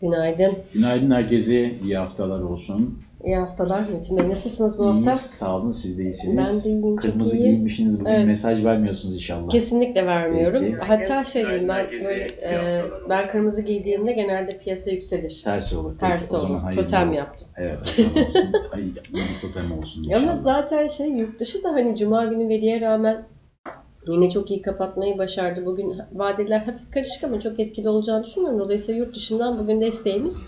Günaydın. Günaydın herkese, iyi haftalar olsun. İyi haftalar Metin Bey. Nasılsınız bu hafta? İyiyiz, sağ olun, siz de iyisiniz. Ben de iyiyim, Kırmızı iyi. giyinmişsiniz, bugün Evet. mesaj vermiyorsunuz inşallah. Kesinlikle vermiyorum. Peki. Hatta şey diyeyim ben böyle e, ben kırmızı giydiğimde genelde piyasa yükselir. Tersi olur. Tersi o zaman olur. Totem yaptım. Evet, totem olsun. Ay, iyi totem olsun inşallah. Ama zaten şey yurt dışı da hani cuma günü veriye rağmen yine çok iyi kapatmayı başardı. Bugün vadeler hafif karışık ama çok etkili olacağını düşünmüyorum. Dolayısıyla yurt dışından bugün desteğimiz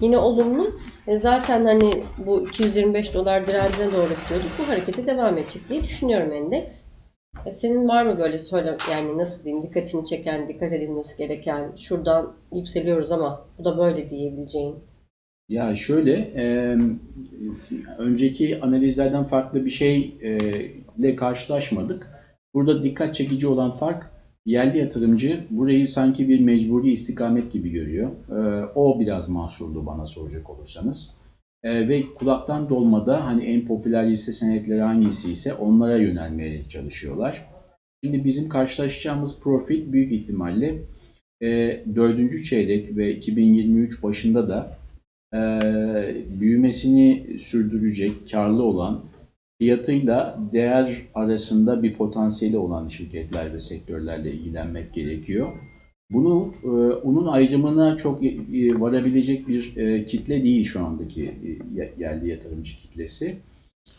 yine olumlu. E, Zaten hani bu 225 dolar direncine doğru gidiyorduk. Bu harekete devam edecek diye düşünüyorum endeks. E, Senin var mı böyle söyle yani nasıl diyeyim dikkatini çeken, dikkat edilmesi gereken şuradan yükseliyoruz ama bu da böyle diyebileceğin. Ya şöyle, e, önceki analizlerden farklı bir şeyle karşılaşmadık. Burada dikkat çekici olan fark, yerli yatırımcı burayı sanki bir mecburi istikamet gibi görüyor. E, o biraz mahsurlu bana soracak olursanız. E, ve kulaktan dolmada hani en popüler hisse senetleri hangisi ise onlara yönelmeye çalışıyorlar. Şimdi bizim karşılaşacağımız profil büyük ihtimalle e, dördüncü çeyrek ve 2023 başında da e, büyümesini sürdürecek, karlı olan, fiyatıyla değer arasında bir potansiyeli olan şirketler ve sektörlerle ilgilenmek gerekiyor. Bunu, e, onun ayrımına çok e, varabilecek bir e, kitle değil şu andaki e, yerli yatırımcı kitlesi.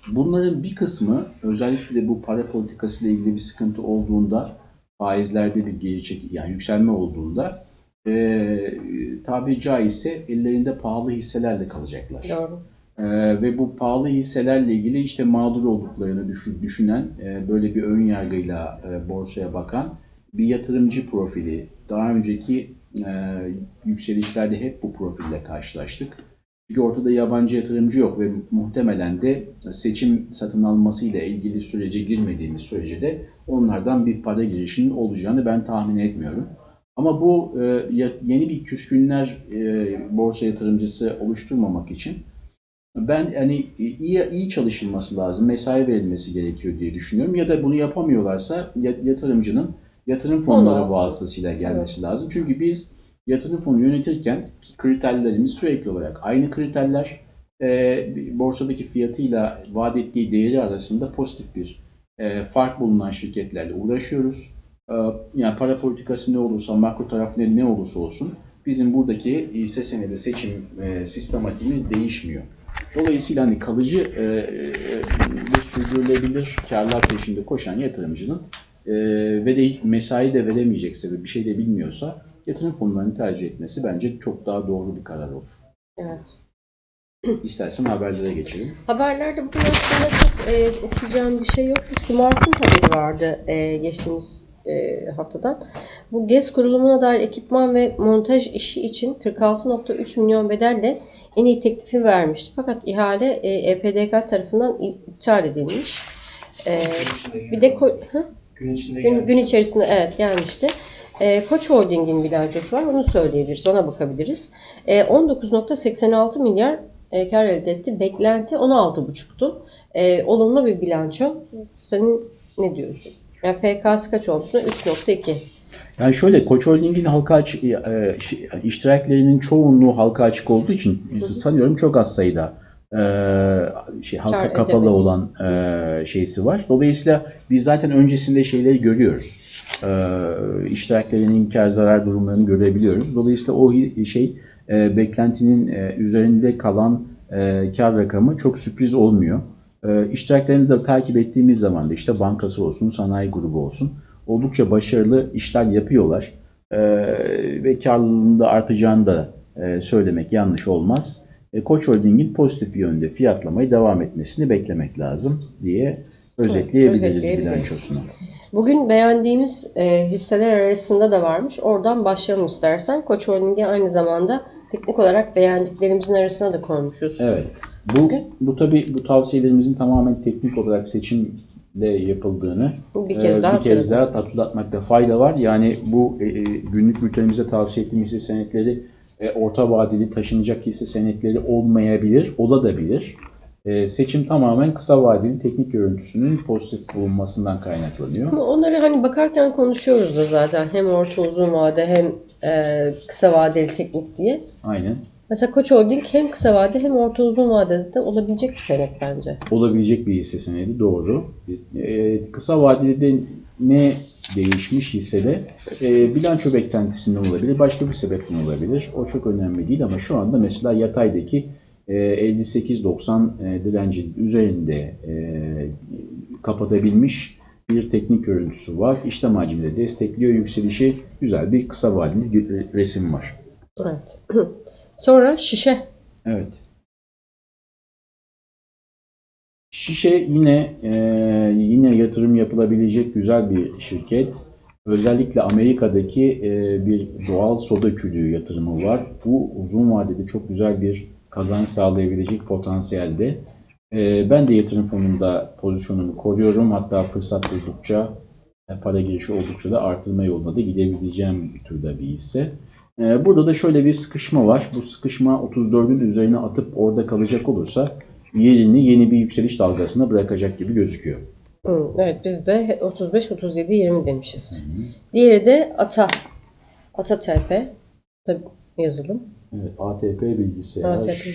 Bunların bir kısmı özellikle bu para politikası ile ilgili bir sıkıntı olduğunda, faizlerde bir geri çek yani yükselme olduğunda e, tabiri caizse ellerinde pahalı hisselerle kalacaklar. Doğru. E, ve bu pahalı hisselerle ilgili işte mağdur olduklarını düşün- düşünen, e, böyle bir ön yargıyla e, borsaya bakan bir yatırımcı profili. Daha önceki e, yükselişlerde hep bu profille karşılaştık. Çünkü ortada yabancı yatırımcı yok ve muhtemelen de seçim satın almasıyla ilgili sürece girmediğimiz sürece de onlardan bir para girişinin olacağını ben tahmin etmiyorum. Ama bu e, yeni bir küskünler e, borsa yatırımcısı oluşturmamak için ben hani iyi iyi çalışılması lazım, mesai verilmesi gerekiyor diye düşünüyorum. Ya da bunu yapamıyorlarsa ya- yatırımcının yatırım fonları olsun. vasıtasıyla gelmesi lazım. Çünkü biz yatırım fonu yönetirken kriterlerimiz sürekli olarak aynı kriterler. E, borsadaki fiyatıyla vaat ettiği değeri arasında pozitif bir e, fark bulunan şirketlerle uğraşıyoruz. E, yani para politikası ne olursa, makro taraf ne, ne olursa olsun bizim buradaki hisse senedi seçim e, sistematiğimiz değişmiyor. Dolayısıyla hani kalıcı e, e, ve sürdürülebilir karlar peşinde koşan yatırımcının e, ve de mesai de veremeyecekse ve bir şey de bilmiyorsa yatırım fonlarını tercih etmesi bence çok daha doğru bir karar olur. Evet. İstersen haberlere geçelim. Haberlerde bugün aslında çok e, okuyacağım bir şey yok. Smart'ın haberi vardı e, geçtiğimiz e, haftadan. Bu GES kurulumuna dair ekipman ve montaj işi için 46.3 milyon bedelle en iyi teklifi vermişti. Fakat ihale e, EPDK tarafından iptal edilmiş. E, bir de gün gün, gün içerisinde evet gelmişti. E, Koç Holding'in bilançosu var. Onu söyleyebiliriz. Ona bakabiliriz. E, 19.86 milyar e, kar elde etti. Beklenti 16.5'tu. E, olumlu bir bilanço. Senin ne diyorsun? Yani FK'sı kaç oldu? 3.2. Yani şöyle Koç Holding'in halka açık e, şi- iştiraklerinin çoğunluğu halka açık olduğu için sanıyorum çok az sayıda e, şey halka Kar kapalı edemedi. olan e, şeysi var. Dolayısıyla biz zaten öncesinde şeyleri görüyoruz. E, iştiraklerinin kar zarar durumlarını görebiliyoruz. Dolayısıyla o şey e, beklentinin e, üzerinde kalan e, kar rakamı çok sürpriz olmuyor. E, iştiraklerini de takip ettiğimiz zaman da işte bankası olsun, sanayi grubu olsun oldukça başarılı işler yapıyorlar. E, ve karlılığında artacağını da e, söylemek yanlış olmaz. E, Koç Holding'in pozitif yönde fiyatlamayı devam etmesini beklemek lazım diye özetleyebiliriz özetleyebiliriz. bilançosunu. Bugün beğendiğimiz e, hisseler arasında da varmış. Oradan başlayalım istersen. Koç Holding'i aynı zamanda teknik olarak beğendiklerimizin arasına da koymuşuz. Evet. Bu, bu tabii bu tavsiyelerimizin tamamen teknik olarak seçimle yapıldığını Bir kez e, daha bir kez daha hatırlatmakta fayda var. Yani bu e, e, günlük mülklerimize tavsiye ettiğimiz hisse senetleri e, orta vadeli taşınacak hisse senetleri olmayabilir, olabilir. E, seçim tamamen kısa vadeli teknik görüntüsünün pozitif bulunmasından kaynaklanıyor. Ama onları hani bakarken konuşuyoruz da zaten. Hem orta uzun vade hem e, kısa vadeli teknik diye. Aynen. Mesela Koç Holding hem kısa vade hem orta uzun vadede de olabilecek bir senet bence. Olabilecek bir hisse senedi doğru. Ee, kısa vadede ne değişmiş hissede? Ee, bilanço beklentisinden olabilir, başka bir sebepten olabilir. O çok önemli değil ama şu anda mesela yataydaki e, 58-90 e, direncin üzerinde e, kapatabilmiş bir teknik görüntüsü var. İşlem hacmi de destekliyor. Yükselişi güzel bir kısa vadeli resim var. Evet. Sonra şişe. Evet. Şişe yine e, yine yatırım yapılabilecek güzel bir şirket. Özellikle Amerika'daki e, bir doğal soda külü yatırımı var. Bu uzun vadede çok güzel bir kazanç sağlayabilecek potansiyelde. E, ben de yatırım fonunda pozisyonumu koruyorum. Hatta fırsat buldukça e, para girişi oldukça da artırma yoluna da gidebileceğim bir türde bir hisse. Ee, Burada da şöyle bir sıkışma var. Bu sıkışma 34'ün üzerine atıp orada kalacak olursa yerini yeni bir yükseliş dalgasına bırakacak gibi gözüküyor. Hı, evet biz de 35, 37, 20 demişiz. Diğeri de ATA. ATA TP. Tabii yazılım. Evet, ATP bilgisayar. ATP.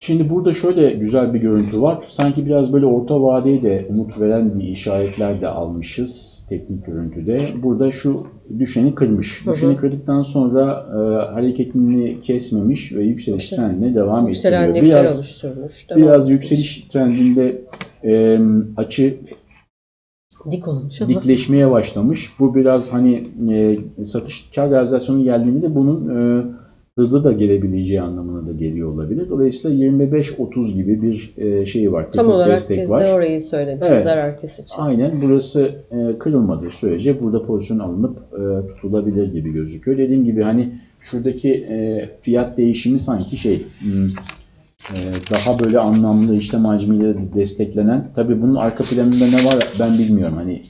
Şimdi burada şöyle güzel bir görüntü var. Sanki biraz böyle orta vadeye de umut veren bir işaretler de almışız teknik görüntüde. Burada şu düşeni kırmış. Hı hı. Düşeni kırdıktan sonra e, hareketini kesmemiş ve yükseliş Yüksel- trendine devam ettiriyor. Biraz. Devam Biraz yükseliş trendinde e, açı dik olmuş ama. dikleşmeye başlamış. Bu biraz hani e, satış kar realizasyonu geldiğinde de bunun e, hızlı da gelebileceği anlamına da geliyor olabilir. Dolayısıyla 25-30 gibi bir e, şey var. Tam olarak destek biz var. de orayı söylemişiz Evet. zarar kes için. Aynen burası e, kırılmadığı sürece burada pozisyon alınıp e, tutulabilir gibi gözüküyor. Dediğim gibi hani şuradaki fiyat değişimi sanki şey hmm, daha böyle anlamlı işlem hacmiyle de desteklenen. Tabii bunun arka planında ne var ben bilmiyorum. Hani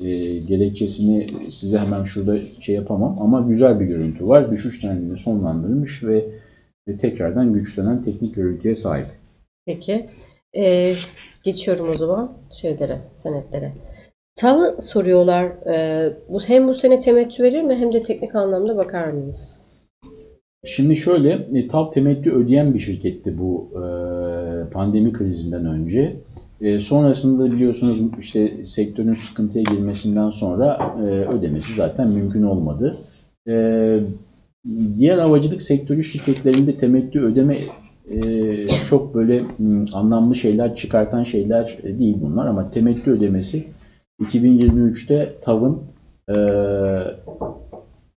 e, gerekçesini size hemen şurada şey yapamam ama güzel bir görüntü var. Düşüş trendini sonlandırmış ve, ve tekrardan güçlenen teknik görüntüye sahip. Peki. Ee, geçiyorum o zaman şeylere, senetlere. TAV'ı soruyorlar. Ee, bu hem bu sene temettü verir mi hem de teknik anlamda bakar mıyız? Şimdi şöyle, e, TAV temettü ödeyen bir şirketti bu e, pandemi krizinden önce. E, sonrasında biliyorsunuz işte sektörün sıkıntıya girmesinden sonra e, ödemesi zaten mümkün olmadı. E, diğer havacılık sektörü şirketlerinde temettü ödeme e, çok böyle m, anlamlı şeyler çıkartan şeyler e, değil bunlar ama temettü ödemesi 2023'te TAV'ın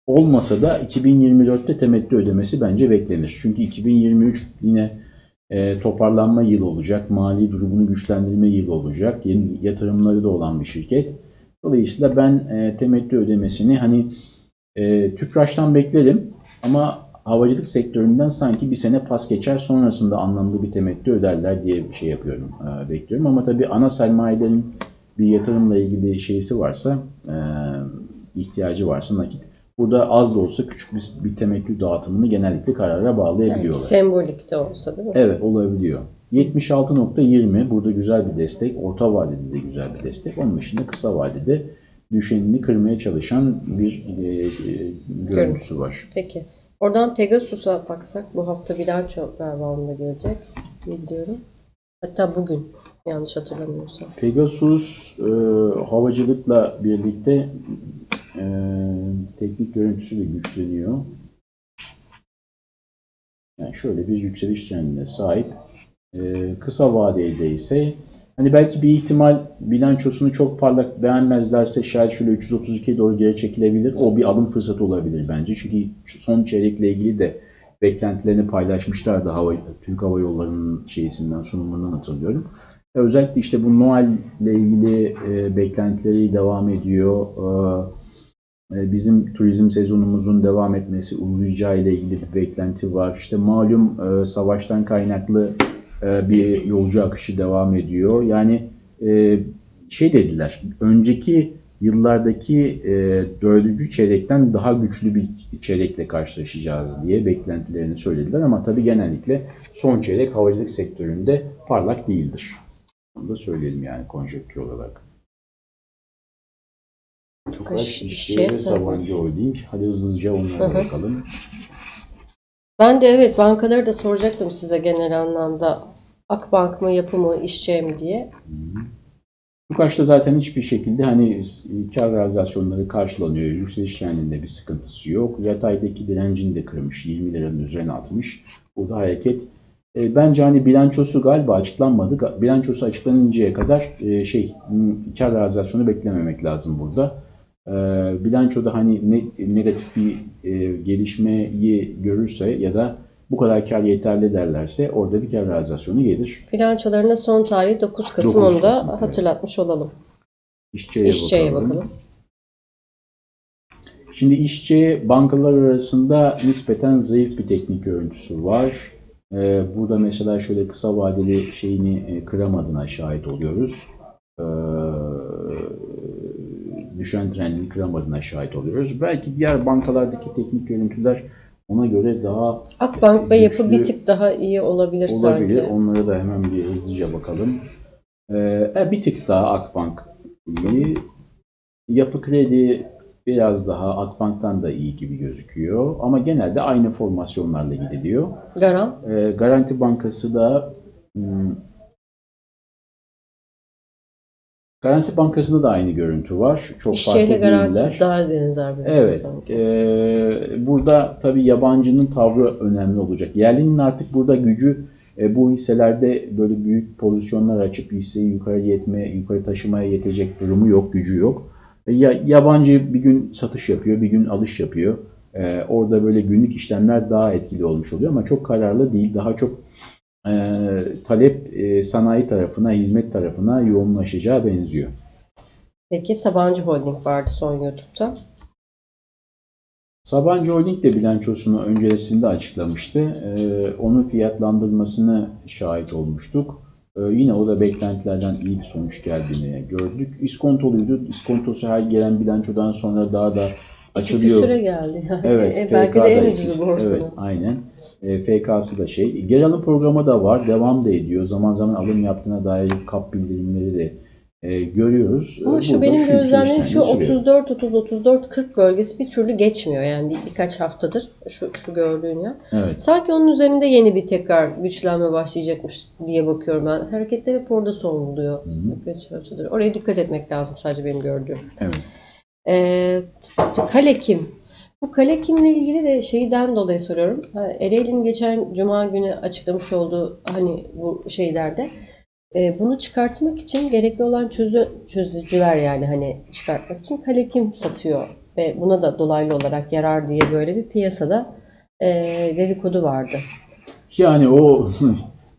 olmasa da 2024'te temettü ödemesi bence beklenir. Çünkü 2023 yine e, toparlanma yılı olacak, mali durumunu güçlendirme yılı olacak, yeni yatırımları da olan bir şirket. Dolayısıyla ben e, temettü ödemesini hani e, TÜPRAŞ'tan beklerim ama havacılık sektöründen sanki bir sene pas geçer sonrasında anlamlı bir temettü öderler diye bir şey yapıyorum, e, bekliyorum. Ama tabii ana sermayelerin bir yatırımla ilgili şeysi varsa, e, ihtiyacı varsa nakit Burada az da olsa küçük bir, bir temettü dağıtımını genellikle karara Yani bağlayabiliyorlar. sembolik de olsa değil mi? Evet olabiliyor. 76.20 burada güzel bir destek. Orta vadede de güzel bir destek. Onun dışında kısa vadede düşenini kırmaya çalışan bir e, e, görüntüsü var. Peki. Oradan Pegasus'a baksak bu hafta bilanço galiba gelecek diye biliyorum. Hatta bugün yanlış hatırlamıyorsam. Pegasus e, havacılıkla birlikte e, teknik görüntüsü de güçleniyor. Yani şöyle bir yükseliş trendine sahip. E, kısa vadede ise hani belki bir ihtimal bilançosunu çok parlak beğenmezlerse şayet şöyle 332'ye doğru geri çekilebilir. O bir alım fırsatı olabilir bence. Çünkü son çeyrekle ilgili de beklentilerini paylaşmışlardı hava, Türk Hava Yolları'nın şeysinden sunumundan hatırlıyorum. Özellikle işte bu Noel ile ilgili e, beklentileri devam ediyor. E, bizim turizm sezonumuzun devam etmesi, uzayacağı ile ilgili bir beklenti var. İşte malum e, savaştan kaynaklı e, bir yolcu akışı devam ediyor. Yani e, şey dediler, önceki yıllardaki e, dördüncü çeyrekten daha güçlü bir çeyrekle karşılaşacağız diye beklentilerini söylediler. Ama tabii genellikle son çeyrek havacılık sektöründe parlak değildir. Onu da söyleyelim yani konjonktür olarak. Akbaş, İşçi ve Sabancı Holding. Hadi hızlıca onlara Hı hı. bakalım. Ben de evet bankaları da soracaktım size genel anlamda. Akbank mı, Yapı mı, İşçi mi diye. Tukaş'ta zaten hiçbir şekilde hani kar realizasyonları karşılanıyor. Yükseliş trendinde bir sıkıntısı yok. Yataydaki direncini de kırmış. 20 liranın üzerine atmış. Burada hareket. E, bence hani bilançosu galiba açıklanmadı. Bilançosu açıklanıncaya kadar e, şey kar realizasyonu beklememek lazım burada. E, bilançoda hani ne, negatif bir e, gelişmeyi görürse ya da bu kadar kar yeterli derlerse orada bir kar realizasyonu gelir. Bilançolarında son tarihi 9 Kasım 9 onu da Kasım, evet. hatırlatmış olalım. İşçiye, İşçiye bakalım. Şimdi işçi bankalar arasında nispeten zayıf bir teknik görüntüsü var. Ee, burada mesela şöyle kısa vadeli şeyini e, kıramadığına şahit oluyoruz. Ee, düşen trendini kıramadığına şahit oluyoruz. Belki diğer bankalardaki teknik görüntüler ona göre daha Akbank ve Yapı bir tık daha iyi olabilir, olabilir. sanki. Onlara da hemen bir hızlıca bakalım. Ee, e, bir tık daha Akbank iyi. Yapı Kredi biraz daha Akbank'tan da iyi gibi gözüküyor. Ama genelde aynı formasyonlarla gidiliyor. Garam. Ee, Garanti Bankası da hmm, Garanti Bankası'nda da aynı görüntü var. Çok İşçiyle farklı garanti değiller. daha benzer bir Evet. sanki. e, burada tabii yabancının tavrı önemli olacak. Yerlinin artık burada gücü e, bu hisselerde böyle büyük pozisyonlar açıp hisseyi yukarı yetme, yukarı taşımaya yetecek durumu yok, gücü yok. E, ya, yabancı bir gün satış yapıyor, bir gün alış yapıyor. E, orada böyle günlük işlemler daha etkili olmuş oluyor ama çok kararlı değil. Daha çok e, talep e, sanayi tarafına, hizmet tarafına yoğunlaşacağı benziyor. Peki Sabancı Holding vardı son YouTube'da. Sabancı Holding de bilançosunu öncesinde açıklamıştı. Ee, onun fiyatlandırmasını şahit olmuştuk. Ee, yine o da beklentilerden iyi bir sonuç geldiğini gördük. İskontoluydu. İskontosu her gelen bilançodan sonra daha da açılıyor. küsüre geldi. Yani. Evet, E, belki de en ucuzu borsanın. Evet, aynen. E, FK'sı da şey. Geri alım programı da var. Devam da ediyor. Zaman zaman alım yaptığına dair kap bildirimleri de e, görüyoruz. Ama E, şu burada benim gözlemlediğim şu trendi sürüyor. 34 30 34 40 bölgesi bir türlü geçmiyor yani bir, birkaç haftadır şu şu gördüğün ya. Evet. Sanki onun üzerinde yeni bir tekrar güçlenme başlayacakmış diye bakıyorum ben. Hareketler hep orada son buluyor. Hı hı. Oraya dikkat etmek lazım sadece benim gördüğüm. Evet. Ee, t- t- kale kim? Bu kale kimle ilgili de şeyden dolayı soruyorum. Ereğli'nin geçen cuma günü açıklamış olduğu hani bu şeylerde e, bunu çıkartmak için gerekli olan çözü, çözücüler yani hani çıkartmak için kale kim satıyor ve buna da dolaylı olarak yarar diye böyle bir piyasada e, dedikodu vardı. Yani o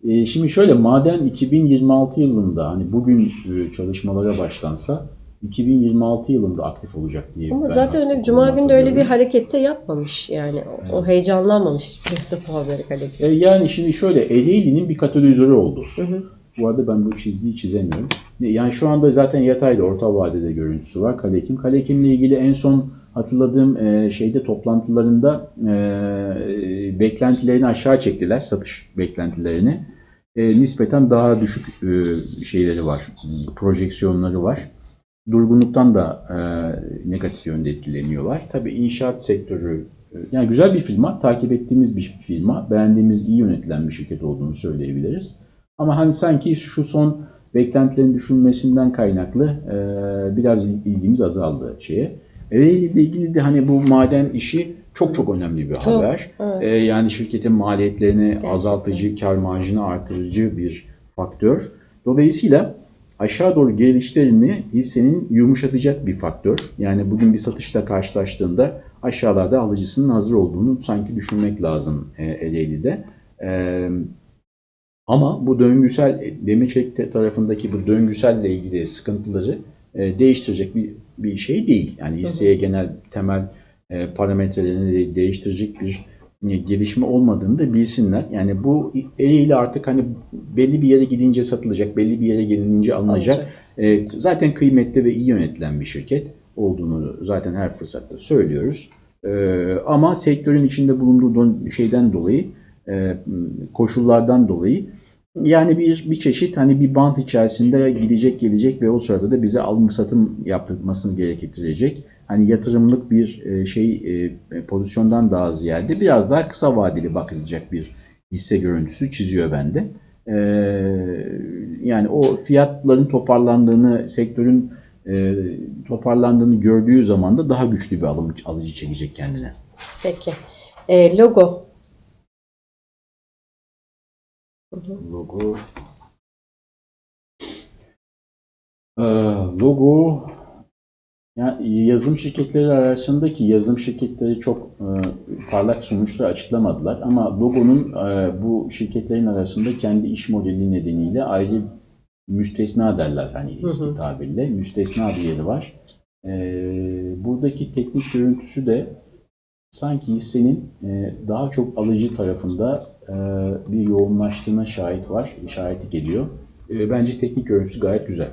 e, şimdi şöyle maden 2026 yılında hani bugün e, çalışmalara başlansa 2026 yılında aktif olacak diye. Ama ben zaten öyle cuma günü de öyle bir harekette yapmamış yani. O, o heyecanlanmamış puanları kale kim. E, yani şimdi şöyle Ereğli'nin bir katalizörü oldu. Hı hı. Bu arada ben bu çizgiyi çizemiyorum. Yani şu anda zaten yatayda orta vadede görüntüsü var Kalekim. Kalekim'le ilgili en son hatırladığım e, şeyde toplantılarında e, beklentilerini aşağı çektiler, satış beklentilerini. E, nispeten daha düşük e, şeyleri var, projeksiyonları var. Durgunluktan da e, negatif yönde etkileniyorlar. Tabii inşaat sektörü e, yani güzel bir firma, takip ettiğimiz bir firma, beğendiğimiz, iyi yönetilen bir şirket olduğunu söyleyebiliriz. Ama hani sanki şu son beklentilerin düşülmesinden kaynaklı e, biraz ilgimiz azaldı şeye. Ereğli ile ilgili de hani bu maden işi çok çok önemli bir Çok, haber. evet. E, yani şirketin maliyetlerini Gerçekten. azaltıcı, kar marjını artırıcı bir faktör. Dolayısıyla aşağı doğru gelişlerini hissenin yumuşatacak bir faktör. Yani bugün bir satışla karşılaştığında aşağılarda alıcısının hazır olduğunu sanki düşünmek lazım e, Ereğli'de. E, ama bu döngüsel Demirçelik tarafındaki bu döngüselle ilgili sıkıntıları e, değiştirecek bir bir şey değil. Yani hisseye genel temel e, parametrelerini de değiştirecek bir e, gelişme olmadığını da bilsinler. Yani bu eliyle artık hani belli bir yere gidince satılacak, belli bir yere gelince alınacak. E, zaten kıymetli ve iyi yönetilen bir şirket olduğunu zaten her fırsatta söylüyoruz. E, ama sektörün içinde bulunduğu şeyden dolayı e, koşullardan dolayı yani bir bir çeşit hani bir bant içerisinde gidecek gelecek ve o sırada da bize alım satım yapılmasını gerektirecek hani yatırımlık bir e, şey e, pozisyondan daha ziyade biraz daha kısa vadeli bakılacak bir hisse görüntüsü çiziyor bende. E, yani o fiyatların toparlandığını, sektörün e, toparlandığını gördüğü zaman da daha güçlü bir alım, alıcı çekecek kendine. Peki. E, logo. Logo. Ee, logo yani yazılım şirketleri arasındaki yazılım şirketleri çok e, parlak sonuçlar açıklamadılar ama logonun e, bu şirketlerin arasında kendi iş modeli nedeniyle ayrı müstesna derler hani eski Hı hı. tabirle müstesna bir yeri var. Ee, buradaki teknik görüntüsü de sanki hissenin e, daha çok alıcı tarafında e, bir yoğunlaştığına şahit var, işareti geliyor. E, bence teknik görüntüsü gayet güzel.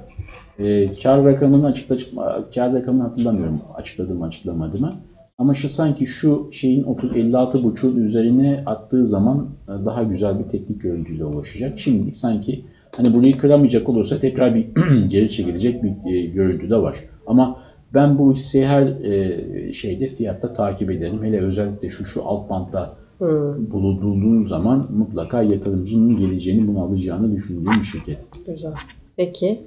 E, kar rakamını açıkla, kar rakamını hatırlamıyorum açıkladım açıklamadığımı. Ama şu sanki şu şeyin 30 56.5'un üzerine attığı zaman e, daha güzel bir teknik görüntüyle ulaşacak. Şimdilik sanki hani burayı kıramayacak olursa tekrar bir geri çekilecek bir e, görüntü de var. Ama ben bu hisseyi her e, şeyde fiyatta takip ederim. Hele özellikle şu şu alt bantta bulunduğu zaman mutlaka yatırımcının geleceğini bunu alacağını düşündüğüm bir şirket. güzel. Peki.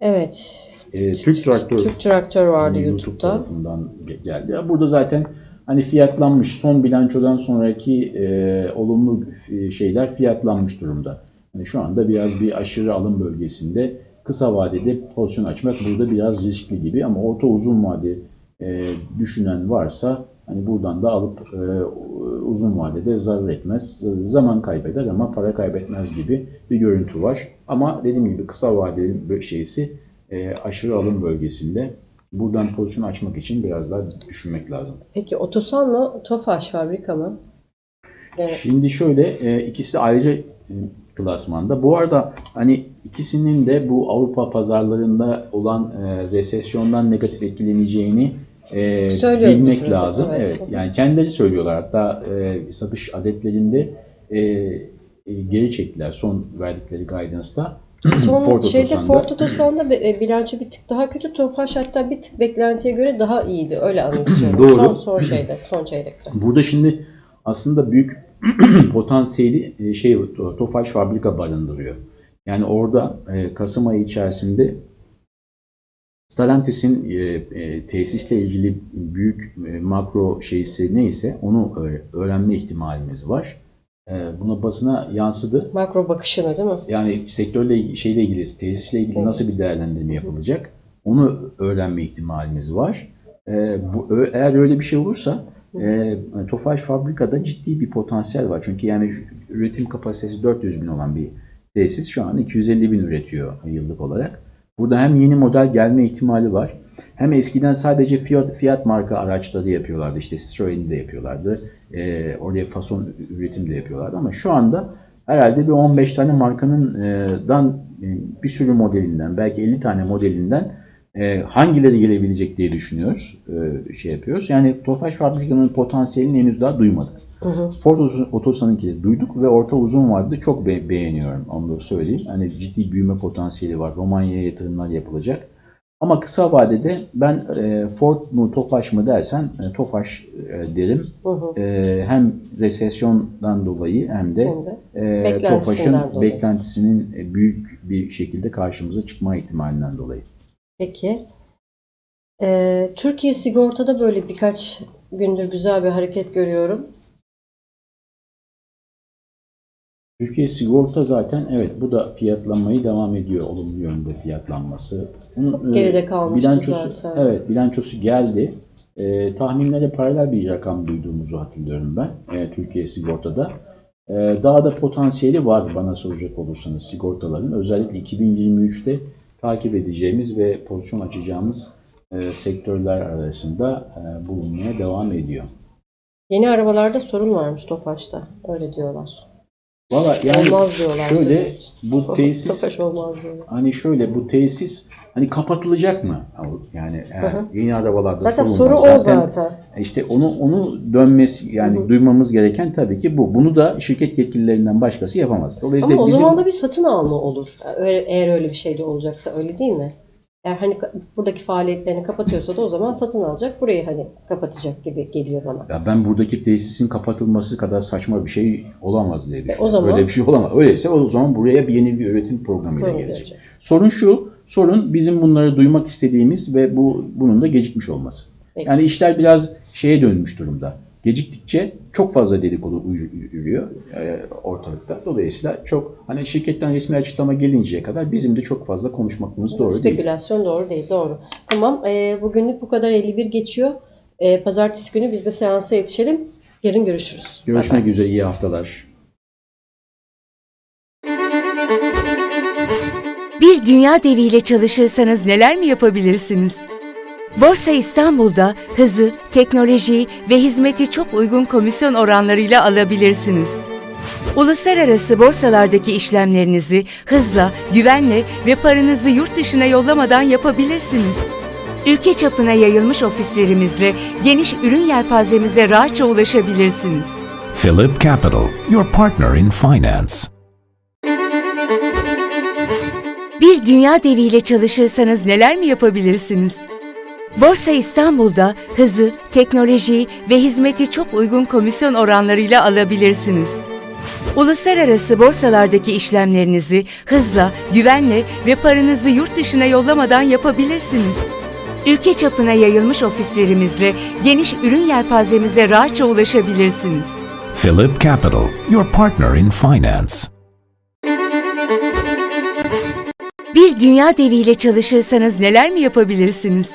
Evet. E, Türk Traktör Türk Traktör vardı YouTube YouTube'da. tarafından geldi. Burada zaten hani fiyatlanmış son bilançodan sonraki e, olumlu e, şeyler fiyatlanmış durumda. Yani şu anda biraz bir aşırı alım bölgesinde kısa vadede pozisyon açmak burada biraz riskli gibi ama orta uzun vade e, düşünen varsa hani buradan da alıp e, uzun vadede zarar etmez. Zaman kaybeder ama para kaybetmez gibi bir görüntü var. Ama dediğim gibi kısa vadeli şeysi e, aşırı alım bölgesinde. Buradan pozisyon açmak için biraz daha düşünmek lazım. Peki Otosan mı? Tofaş fabrika mı? Yani, Şimdi şöyle e, ikisi ayrı e, klasmanda. Bu arada hani ikisinin de bu Avrupa pazarlarında olan e, resesyondan negatif etkileneceğini e, bilmek lazım. Evet. Evet. Yani kendileri söylüyorlar. Hatta e, satış adetlerinde e, e, geri çektiler son verdikleri guidance'da. son Ford şeyde Otosan'da. Ford Otosan'da e, bilanço bir tık daha kötü. Tofaş hatta bir tık beklentiye göre daha iyiydi. Öyle anımsıyorum. Doğru. Son, son şeyde, son çeyrekte. Burada şimdi aslında büyük potansiyeli e, şey Tofaş fabrika barındırıyor. Yani orada Kasım ayı içerisinde Stellantis'in e, e, tesisle ilgili büyük e, makro şeysi neyse onu öğ- öğrenme ihtimalimiz var. E, buna basına yansıdı. Makro bakışını değil mi? Yani sektörle ilgili, şeyle ilgili, tesisle ilgili nasıl bir değerlendirme yapılacak? Onu öğrenme ihtimalimiz var. Ee, bu, eğer öyle bir şey olursa e, Tofaş fabrikada ciddi bir potansiyel var. Çünkü yani üretim kapasitesi 400 bin olan bir tesis şu an 250 bin üretiyor yıllık olarak. Burada hem yeni model gelme ihtimali var. Hem eskiden sadece Fiat, Fiat marka araçları yapıyorlardı. İşte Citroen'i de yapıyorlardı. Ee, oraya fason üretim de yapıyorlardı. Ama şu anda herhalde bir 15 tane markanın e, dan e, bir sürü modelinden belki 50 tane modelinden e, hangileri gelebilecek diye düşünüyoruz. e, şey yapıyoruz. Yani Tofaş fabrikanın potansiyelini henüz daha duymadık. Hı hı. Ford Otos- Otosan'ınkini duyduk ve orta uzun vadede çok be- beğeniyorum. Onu da söyleyeyim. Hani ciddi büyüme potansiyeli var. Romanya'ya yatırımlar yapılacak. Ama kısa vadede ben e, Ford mu Tofaş mı dersen e, Tofaş e, derim. Hı hı. E, hem resesyondan dolayı hem de Şimdi. e, Tofaş'ın dolayı. beklentisinin e, büyük bir şekilde karşımıza çıkma ihtimalinden dolayı. Peki. Ee, Türkiye sigortada böyle birkaç gündür güzel bir hareket görüyorum. Türkiye sigorta zaten evet bu da fiyatlanmayı devam ediyor olumlu yönde fiyatlanması. Bunun, e, Geride kalmıştı bilançosu, zaten. Evet bilançosu geldi. E, tahminlere paralel bir rakam duyduğumuzu hatırlıyorum ben e, Türkiye sigortada. E, daha da potansiyeli var bana soracak olursanız sigortaların. Özellikle 2023'te takip edeceğimiz ve pozisyon açacağımız e, sektörler arasında e, bulunmaya devam ediyor. Yeni arabalarda sorun varmış Tofaş'ta. Öyle diyorlar. Valla yani olmaz diyorlar. şöyle bu tesis olmaz diyorlar. Hani şöyle bu tesis hani kapatılacak mı? Yani eğer yeni arabalarda Zaten soru var. o zaten. İşte onu onu dönmesi yani Hı hı. duymamız gereken tabii ki bu. Bunu da şirket yetkililerinden başkası yapamaz. Dolayısıyla Ama o bizim zaman da bir satın alma olur. Eğer öyle bir şey de olacaksa öyle değil mi? Eğer hani buradaki faaliyetlerini kapatıyorsa da o zaman satın alacak. Burayı hani kapatacak gibi geliyor bana. Ya ben buradaki tesisin kapatılması kadar saçma bir şey olamaz diye düşünüyorum. E, o zaman- Öyle bir şey olamaz. Öyleyse o zaman buraya bir yeni bir üretim programıyla gelecek. gelecek. Sorun şu, sorun bizim bunları duymak istediğimiz ve bu bunun da gecikmiş olması. Peki. Yani işler biraz şeye dönmüş durumda. Geciktikçe çok fazla dedikodu yürüyor e, ortalıkta. Dolayısıyla çok hani şirketten resmi açıklama gelinceye kadar bizim de çok fazla konuşmamız doğru değil. Spekülasyon doğru değil. Doğru. Tamam. E, bugünlük bu kadar 51 geçiyor. E, pazartesi günü biz de seansa yetişelim. Yarın görüşürüz. Görüşmek üzere iyi haftalar. Bir dünya deviyle çalışırsanız neler mi yapabilirsiniz? Borsa İstanbul'da hızı, teknolojiyi ve hizmeti çok uygun komisyon oranlarıyla alabilirsiniz. Uluslararası borsalardaki işlemlerinizi hızla, güvenle ve paranızı yurt dışına yollamadan yapabilirsiniz. Ülke çapına yayılmış ofislerimizle geniş ürün yelpazemize rahatça ulaşabilirsiniz. Philip Capital, your partner in finance. Bir dünya deviyle çalışırsanız neler mi yapabilirsiniz? Borsa İstanbul'da hızı, teknolojiyi ve hizmeti çok uygun komisyon oranlarıyla alabilirsiniz. Uluslararası borsalardaki işlemlerinizi hızla, güvenle ve paranızı yurt dışına yollamadan yapabilirsiniz. Ülke çapına yayılmış ofislerimizle geniş ürün yelpazemize rahatça ulaşabilirsiniz. Philip Capital, your partner in finance. Bir dünya deviyle çalışırsanız neler mi yapabilirsiniz?